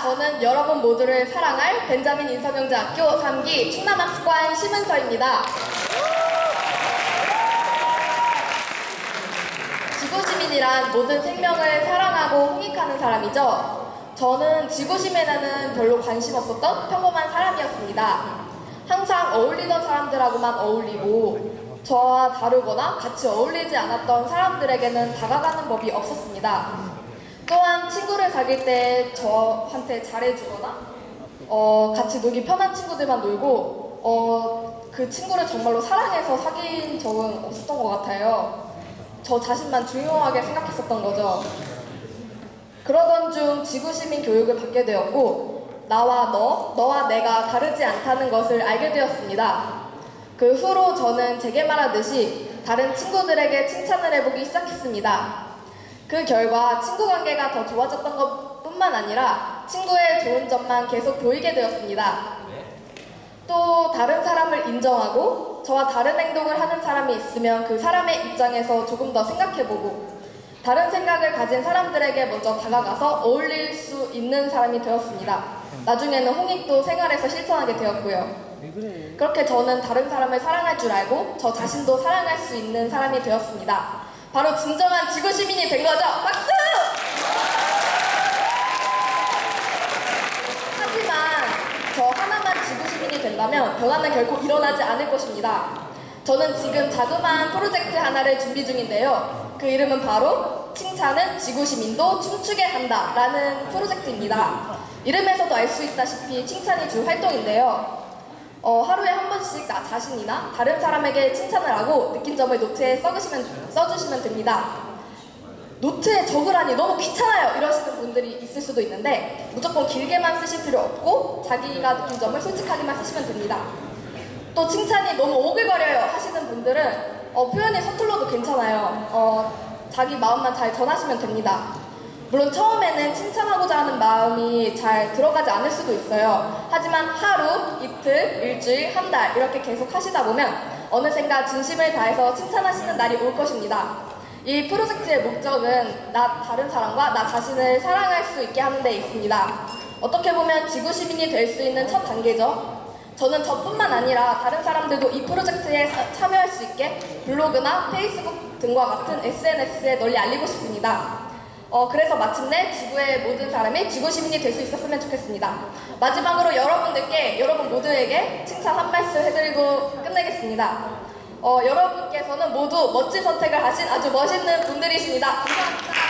저는 여러분 모두를 사랑할 벤자민 인서명대학교 3기 충남학습관 심은서입니다. 지구시민이란 모든 생명을 사랑하고 홍익하는 사람이죠. 저는 지구시민에는 별로 관심 없었던 평범한 사람이었습니다. 항상 어울리던 사람들하고만 어울리고 저와 다르거나 같이 어울리지 않았던 사람들에게는 다가가는 법이 없었습니다. 또한 친구를 사귈 때 저한테 잘해주거나 어, 같이 놀기 편한 친구들만 놀고 어, 그 친구를 정말로 사랑해서 사귄 적은 없었던 것 같아요. 저 자신만 중요하게 생각했었던 거죠. 그러던 중 지구시민 교육을 받게 되었고 나와 너, 너와 내가 다르지 않다는 것을 알게 되었습니다. 그 후로 저는 제게 말하듯이 다른 친구들에게 칭찬을 해보기 시작했습니다. 그 결과 친구 관계가 더 좋아졌던 것 뿐만 아니라 친구의 좋은 점만 계속 보이게 되었습니다. 또 다른 사람을 인정하고 저와 다른 행동을 하는 사람이 있으면 그 사람의 입장에서 조금 더 생각해보고 다른 생각을 가진 사람들에게 먼저 다가가서 어울릴 수 있는 사람이 되었습니다. 나중에는 홍익도 생활에서 실천하게 되었고요. 그렇게 저는 다른 사람을 사랑할 줄 알고 저 자신도 사랑할 수 있는 사람이 되었습니다. 바로 진정한 지구 시민이 된 거죠. 박수! 하지만 저 하나만 지구 시민이 된다면 변화는 결코 일어나지 않을 것입니다. 저는 지금 자그마한 프로젝트 하나를 준비 중인데요. 그 이름은 바로 칭찬은 지구 시민도 춤추게 한다라는 프로젝트입니다. 이름에서도 알 수 있다시피 칭찬이 주 활동인데요. 어, 하루에 한 번씩 나 자신이나 다른 사람에게 칭찬을 하고 느낀 점을 노트에 써주시면, 써주시면 됩니다. 노트에 적으라니 너무 귀찮아요 이러시는 분들이 있을 수도 있는데 무조건 길게만 쓰실 필요 없고 자기가 느낀 점을 솔직하게만 쓰시면 됩니다. 또 칭찬이 너무 오글거려요 하시는 분들은 어, 표현이 서툴러도 괜찮아요. 어, 자기 마음만 잘 전하시면 됩니다. 물론 처음에는 칭찬하고자 하는 마음이 잘 들어가지 않을 수도 있어요. 하지만 하루, 이틀, 일주일, 한 달 이렇게 계속 하시다 보면 어느샌가 진심을 다해서 칭찬하시는 날이 올 것입니다. 이 프로젝트의 목적은 나 다른 사람과 나 자신을 사랑할 수 있게 하는 데 있습니다. 어떻게 보면 지구 시민이 될 수 있는 첫 단계죠. 저는 저뿐만 아니라 다른 사람들도 이 프로젝트에 사- 참여할 수 있게 블로그나 페이스북 등과 같은 SNS에 널리 알리고 싶습니다. 어, 그래서 마침내 지구의 모든 사람이 지구 시민이 될 수 있었으면 좋겠습니다. 마지막으로 여러분들께, 여러분 모두에게 칭찬 한 말씀 해드리고 끝내겠습니다. 어, 여러분께서는 모두 멋진 선택을 하신 아주 멋있는 분들이십니다. 감사합니다.